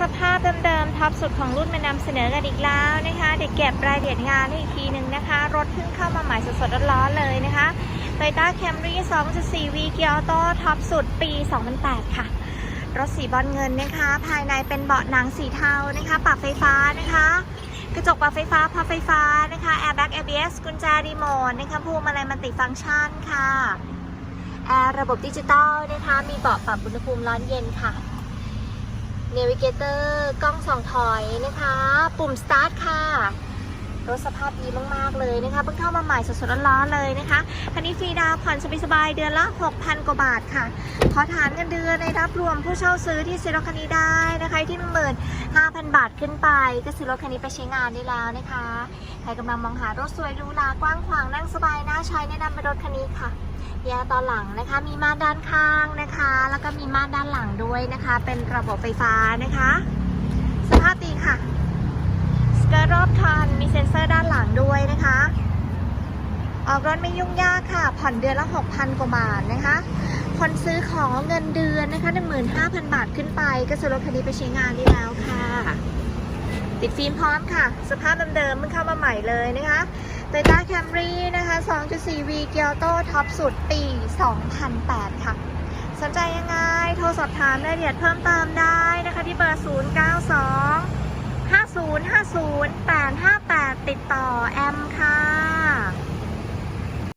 สภาพเดิมๆท็อปสุดของรุ่นมานำเสนอกันอีกแล้วนะคะ เดี๋ยวเก็บรายละเอียดงานให้อีกทีหนึ่งนะคะ รถเพิ่งเข้ามาใหม่สดๆร้อนๆเลยนะคะ Toyota Camry 2.4 V เกียร์ออโต้ท็อปสุดปี 2008 ค่ะ รถสีบอลเงินนะคะ ภายในเป็นเบาะหนังสีเทานะคะ ปรับไฟฟ้านะคะ กระจกปรับไฟฟ้าพับไฟฟ้านะคะ Airbag ABS กุญแจรีโมทนะคะพวงมาลัยมัลติฟังก์ชันค่ะแอร์ระบบดิจิตอลนะคะ มีเบาะปรับอุณหภูมิร้อนเย็นค่ะ เนวิเกเตอร์กล้องสองถอยนะคะ ปุ่มสตาร์ทค่ะรถสภาพดีมาก ๆ เลยนะคะเพิ่งเข้ามาใหม่สดๆร้อนๆเลยนะคะคันนี้ฟรีดาวผ่อนสบายๆเดือนละ 6,000 กว่าบาทค่ะ ขอฐานเงินเดือนในรับรวมผู้เช่าซื้อที่ซื้อรถคันนี้ได้นะคะที่ 5,000 บาทขึ้นไป ก็ซื้อรถคันนี้ไปใช้งานได้แล้วนะคะ ใครกำลังมองหารถสวยรูรากว้างขวางนั่งสบายน่าใช้แนะนำเป็นรถคันนี้ค่ะแยกตอนหลังนะคะ มีม่านด้านข้างนะคะ แล้วก็มีม่านด้านหลังด้วยนะคะ เป็นระบบไฟฟ้านะคะ สภาพดีค่ะ สเกิร์ตรอบคันมีเซ็นเซอร์ด้านหลังด้วยนะคะ ออกรถไม่ยุ่งยากค่ะ ผ่อนเดือนละ 6,000 กว่าบาทนะคะ คนซื้อของเงินเดือนนะคะ 15,000 บาทขึ้นไป ก็ซื้อรถคันนี้ไปใช้งานได้แล้วค่ะ ติดฟิล์มพร้อมค่ะ สภาพเดิมๆเพิ่งเข้ามาใหม่เลยนะคะ Toyota Camry นะคะ 2.4V เกียรโต้ท็อปสุดปี 2008 ค่ะ สนใจยังไง โทรสอบถามรายละเอียดเพิ่มเติมได้นะคะที่เบอร์ 092 5050 858 ติดต่อแอมค่ะ